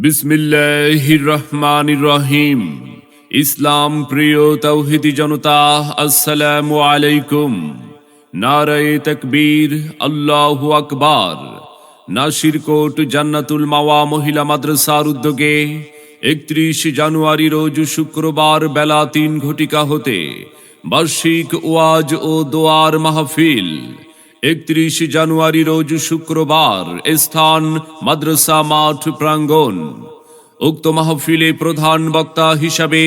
বিসমিল্লাহির রহমানির রহিম ইসলাম প্রিয় তৌহিদি জনতা, আসসালামু আলাইকুম। নারায়ে তকবীর, আল্লাহু আকবার। নাসিরকোট জান্নাতুল মাওয়া মহিলা মাদ্রাসার উদ্যোগে একত্রিশ জানুয়ারি রোজ শুক্রবার বেলা তিন ঘটিকা হতে বার্ষিক ওয়াজ ও দোয়ার মাহফিল একত্রিশ জানুয়ারি রোজ শুক্রবার স্থান মাদ্রাসা মাঠ প্রাঙ্গণ। উক্ত মাহফিলে প্রধান বক্তা হিসাবে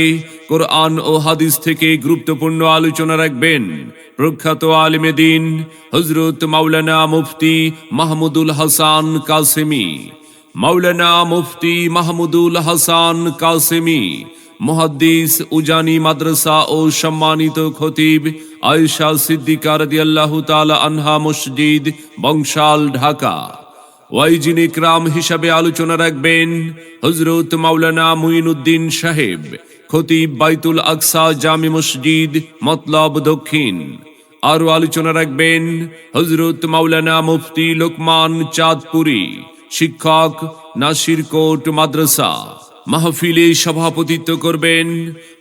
কোরআন ও হাদিস থেকে গুরুত্বপূর্ণ আলোচনা রাখবেন প্রখ্যাত আলিমেদিন হজরত মাওলানা মুফতি মাহমুদুল হাসান কাসেমি। মাওলানা মুফতি মাহমুদুল হাসান কাসেমি মুহাদ্দিস, উজানি, মাদ্রাসা ও সম্মানিত খতিব আয়েশা সিদ্দিকার রাদিয়াল্লাহু তাআলা আনহা মসজিদ, বংশাল, ঢাকা। ওয়াইজিন ইকরাম হিসাবে আলোচনা রাখবেন হজরত মাওলানা মুইনুদ্দিন সাহেব, খতিব বাইতুল আকসা জামি মসজিদ, মতলব দক্ষিণ। আরও আলোচনা রাখবেন হজরত মাওলানা মুফতি লোকমান চাঁদপুরি, শিক্ষক নাসির কোট মাদ্রাসা। মাহফিলে সভাপতিত্ব করবেন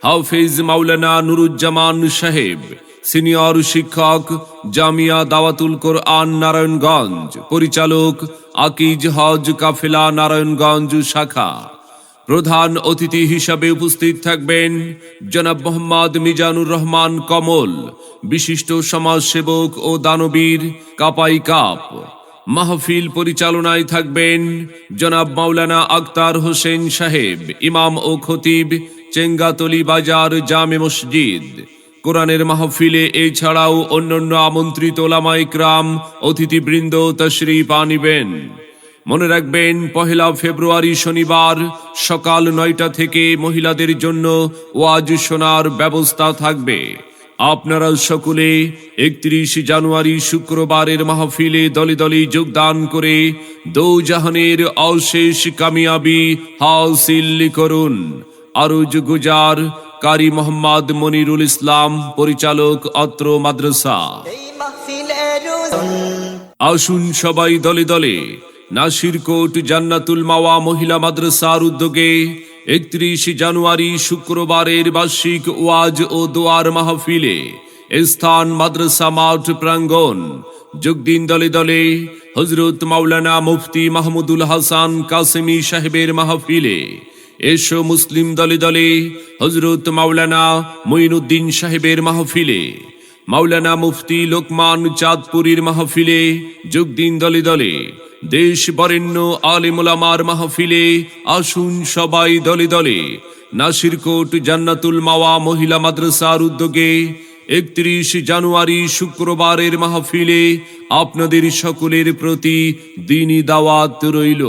হাফিজ মাওলানা নুরুজ্জামান সাহেব, সিনিয়র শিক্ষক জামিয়া দাওয়াতুল কোরআন নারায়ণগঞ্জ, পরিচালক আকিজ হজ কাফেলা নারায়ণগঞ্জ শাখা। প্রধান অতিথি হিসাবে উপস্থিত থাকবেন জনাব মোহাম্মদ মিজানুর রহমান কমল, বিশিষ্ট সমাজসেবক ও দানবীর কাপাই কাপ মাহফিল পরিচালনায় থাকবেন জনাব মাওলানা আক্তার হোসেন সাহেব, ইমাম ও খতিব, চেঙ্গাতলি বাজার জামে মসজিদ। কোরআনের মাহফিলে এছাড়াও অন্যান্য আমন্ত্রিত ওলামাই ক্রাম অতিথিবৃন্দ তশরিফ আনিবেন। মনে রাখবেন, পহেলা ফেব্রুয়ারি শনিবার সকাল নয়টা থেকে মহিলাদের জন্য ওয়াজ শোনার ব্যবস্থা থাকবে। আপনারা সকলে একত্রিশ জানুয়ারি শুক্রবারের মাহফিলে দলে দলে যোগদান করে দৌজাহানের অশেষ কামিয়াবি হাসিল করুন। আরুজ গুজার কারি মোহাম্মদ মনিরুল ইসলাম, পরিচালক অত্র মাদ্রাসা। আসুন সবাই দলে দলে। নাসিরকোট জান্নাতুল মাওয়া মহিলা মাদ্রাসার উদ্যোগে একত্রিশ জানুয়ারি শুক্রবারের বার্ষিক ওয়াজ ও দোয়ার মাহফিলে স্থান মাদ্রাসা মাঠ প্রাঙ্গণ। যোগদিন দলে দলে হজরত মাওলানা মুফতি মাহমুদুল হাসান কাসেমি সাহেবের মাহফিলে এসো মুসলিম দলে দলে হজরত মাওলানা মঈনুদ্দিন সাহেবের মাহফিলে, মাওলানা মুফতি লোকমান চাঁদপুরীর মাহফিলে যোগদিন দলে দলে দেশ বরেণ্য আলিমুলামার মাহফিলে আসুন সবাই দলে দলে। নাসিরকোট জান্নাতুল মাওয়া মহিলা মাদ্রাসার উদ্যোগে একত্রিশ জানুয়ারি শুক্রবারের মাহফিলে আপনাদের সকলের প্রতি দিনই দাওয়াত রইল।